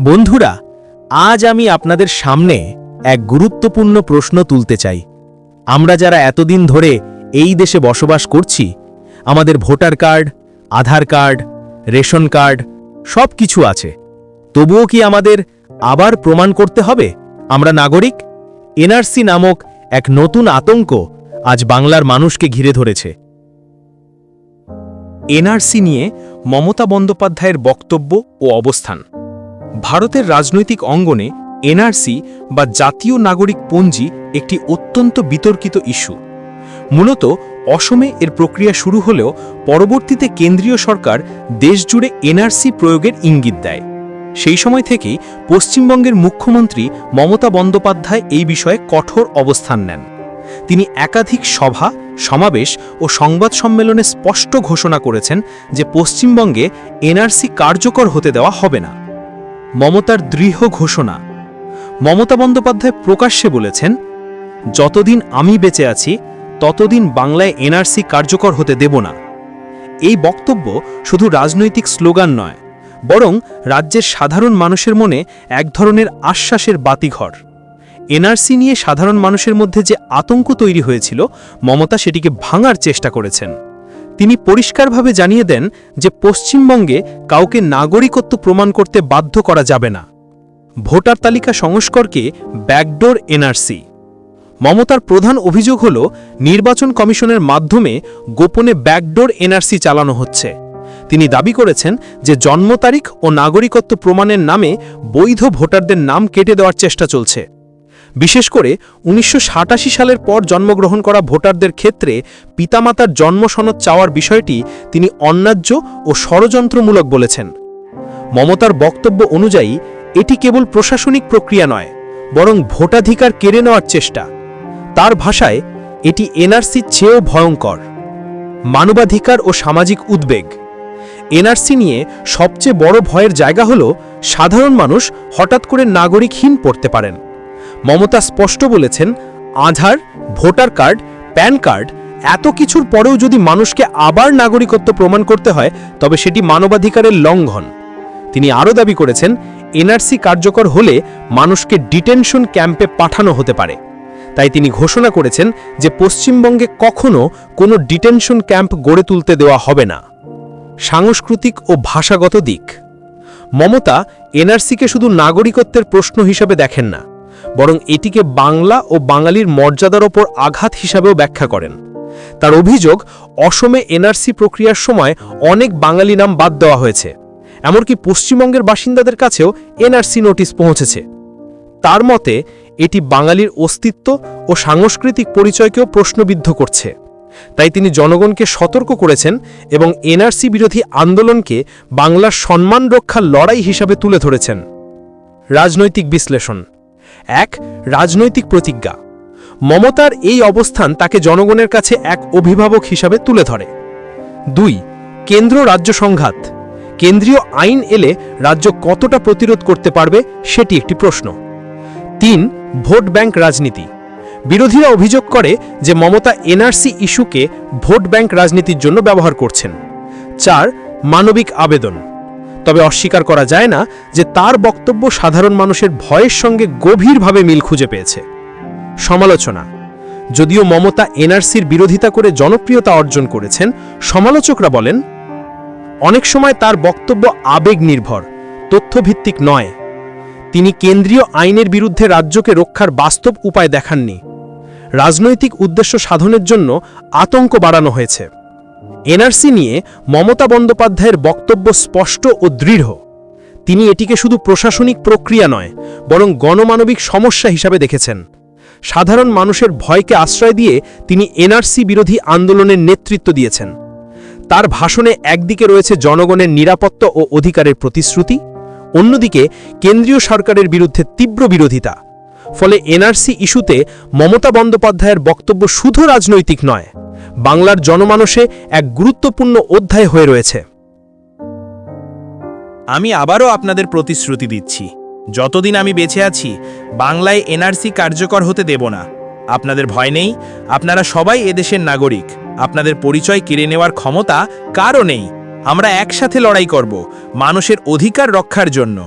বন্ধুরা, আজ আমি আপনাদের সামনে এক গুরুত্বপূর্ণ প্রশ্ন তুলতে চাই। আমরা যারা এতদিন ধরে এই দেশে বসবাস করছি, আমাদের voter card, Aadhaar card, ration card সব কিছু আছে। তবুও কি আমাদের আবার প্রমাণ করতে হবে? আমরা নাগরিক? এনআরসি নামক এক নতুন আতঙ্ক আজ বাংলার মানুষকে ঘিরে ধরেছে। এনআরসি নিয়ে মমতা বন্দ্যোপাধ্যায়ের বক্তব্য ও অবস্থান। ভারতের রাজনৈতিক অঙ্গনে এনআরসি বা জাতীয় নাগরিক পঞ্জি একটি অত্যন্ত বিতর্কিত ইস্যু। মূলত অসমে এর প্রক্রিয়া শুরু হলেও পরবর্তীতে কেন্দ্রীয় সরকার দেশজুড়ে এনআরসি প্রয়োগের ইঙ্গিত দেয়। সেই সময় থেকেই পশ্চিমবঙ্গের মুখ্যমন্ত্রী মমতা বন্দ্যোপাধ্যায় এই বিষয়ে কঠোর অবস্থান নেন। তিনি একাধিক সভা, সমাবেশ ও সংবাদ সম্মেলনে স্পষ্ট ঘোষণা করেছেন যে পশ্চিমবঙ্গে এনআরসি কার্যকর হতে দেওয়া হবে না। মমতার দৃঢ় ঘোষণা। মমতা বন্দ্যোপাধ্যায় প্রকাশ্যে বলেছেন, যতদিন আমি বেঁচে আছি, ততদিন বাংলায় এনআরসি কার্যকর হতে দেব না। এই বক্তব্য শুধু রাজনৈতিক স্লোগান নয়, বরং রাজ্যের সাধারণ মানুষের মনে এক ধরনের আশ্বাসের বাতিঘর। এনআরসি নিয়ে সাধারণ মানুষের মধ্যে যে আতঙ্ক তৈরি হয়েছিল, মমতা সেটিকে ভাঙার চেষ্টা করেছেন। তিনি পরিষ্কারভাবে জানিয়ে দেন যে পশ্চিমবঙ্গে কাউকে নাগরিকত্ব প্রমাণ করতে বাধ্য করা যাবে না। ভোটার তালিকা সংস্করকে ব্যাকডোর এনআরসি। মমতার প্রধান অভিযোগ হল, নির্বাচন কমিশনের মাধ্যমে গোপনে ব্যাকডোর এনআরসি চালানো হচ্ছে। তিনি দাবি করেছেন যে জন্ম তারিখ ও নাগরিকত্ব প্রমাণের নামে বৈধ ভোটারদের নাম কেটে দেওয়ার চেষ্টা চলছে। বিশেষ করে উনিশশো সাতাশি সালের পর জন্মগ্রহণ করা ভোটারদের ক্ষেত্রে পিতামাতার জন্ম সনদ চাওয়ার বিষয়টি তিনি অন্যায্য ও ষড়যন্ত্রমূলক বলেছেন। মমতার বক্তব্য অনুযায়ী, এটি কেবল প্রশাসনিক প্রক্রিয়া নয়, বরং ভোটাধিকার কেড়ে নেওয়ার চেষ্টা। তার ভাষায়, এটি এনআরসির চেয়েও ভয়ঙ্কর। মানবাধিকার ও সামাজিক উদ্বেগ। এনআরসি নিয়ে সবচেয়ে বড় ভয়ের জায়গা হল, সাধারণ মানুষ হঠাৎ করে নাগরিকহীন পড়তে পারেন। মমতা স্পষ্ট বলেছেন, Aadhaar, voter card, PAN card, এত কিছুর পরেও যদি মানুষকে আবার নাগরিকত্ব প্রমাণ করতে হয়, তবে সেটি মানবাধিকারের লঙ্ঘন। তিনি আরও দাবি করেছেন, এনআরসি কার্যকর হলে মানুষকে ডিটেনশন ক্যাম্পে পাঠানো হতে পারে। তাই তিনি ঘোষণা করেছেন যে পশ্চিমবঙ্গে কখনও কোনো ডিটেনশন ক্যাম্প গড়ে তুলতে দেওয়া হবে না। সাংস্কৃতিক ও ভাষাগত দিক। মমতা এনআরসিকে শুধু নাগরিকত্বের প্রশ্ন হিসাবে দেখেন না বরং এটিকে বাংলা ও বাঙালির মর্যাদার ওপর আঘাত হিসাবেও ব্যাখ্যা করেন। তার অভিযোগ, অসমে এনআরসি প্রক্রিয়ার সময় অনেক বাঙালি নাম বাদ দেওয়া হয়েছে। এমনকি পশ্চিমবঙ্গের বাসিন্দাদের কাছেও এনআরসি নোটিশ পৌঁছেছে। তার মতে, এটি বাঙালির অস্তিত্ব ও সাংস্কৃতিক পরিচয়কেও প্রশ্নবিদ্ধ করছে। তাই তিনি জনগণকে সতর্ক করেছেন এবং এনআরসি বিরোধী আন্দোলনকে বাংলার সম্মান রক্ষার লড়াই হিসাবে তুলে ধরেছেন। রাজনৈতিক বিশ্লেষণ। এক, রাজনৈতিক প্রতিজ্ঞা। মমতার এই অবস্থান তাকে জনগণের কাছে এক অভিভাবক হিসাবে তুলে ধরে। দুই, কেন্দ্র রাজ্য সংঘাত। কেন্দ্রীয় আইন এলে রাজ্য কতটা প্রতিরোধ করতে পারবে সেটি একটি প্রশ্ন। তিন, ভোট ব্যাংক রাজনীতি। বিরোধীরা অভিযোগ করে যে মমতা এনআরসি ইস্যুকে ভোট ব্যাংক রাজনীতির জন্য ব্যবহার করছেন। চার, মানবিক আবেদন। তবে অস্বীকার করা যায় না যে তার বক্তব্য সাধারণ মানুষের ভয়ের সঙ্গে গভীরভাবে মিল খুঁজে পেয়েছে। সমালোচনা। যদিও মমতা এনআরসির বিরোধিতা করে জনপ্রিয়তা অর্জন করেছেন, সমালোচকরা বলেন, অনেক সময় তার বক্তব্য আবেগ নির্ভর, তথ্যভিত্তিক নয়। তিনি কেন্দ্রীয় আইনের বিরুদ্ধে রাজ্যকে রক্ষার বাস্তব উপায় দেখাননি। রাজনৈতিক উদ্দেশ্য সাধনের জন্য আতঙ্ক বাড়ানো হয়েছে। এনআরসি নিয়ে মমতা বন্দ্যোপাধ্যায়ের বক্তব্য স্পষ্ট ও দৃঢ়। তিনি এটিকে শুধু প্রশাসনিক প্রক্রিয়া নয়, বরং গণমানবিক সমস্যা হিসাবে দেখেছেন। সাধারণ মানুষের ভয়কে আশ্রয় দিয়ে তিনি এনআরসি বিরোধী আন্দোলনের নেতৃত্ব দিয়েছেন। তার ভাষণে একদিকে রয়েছে জনগণের নিরাপত্তা ও অধিকারের প্রতিশ্রুতি, অন্যদিকে কেন্দ্রীয় সরকারের বিরুদ্ধে তীব্র বিরোধিতা। ফলে এনআরসি ইস্যুতে মমতা বন্দ্যোপাধ্যায়ের বক্তব্য শুধু রাজনৈতিক নয়। বাংলার জনমানসে এক গুরুত্বপূর্ণ অধ্যায় হয়ে রয়েছে। আমি আবারও আপনাদের প্রতিশ্রুতি দিচ্ছি, যতদিন আমি বেঁচে আছি, বাংলায় এনআরসি কার্যকর হতে দেব না। আপনাদের ভয় নেই, আপনারা সবাই এদেশের নাগরিক, আপনাদের পরিচয় কেড়ে নেওয়ার ক্ষমতা কারও নেই। আমরা একসাথে লড়াই করব, মানুষের অধিকার রক্ষার জন্য।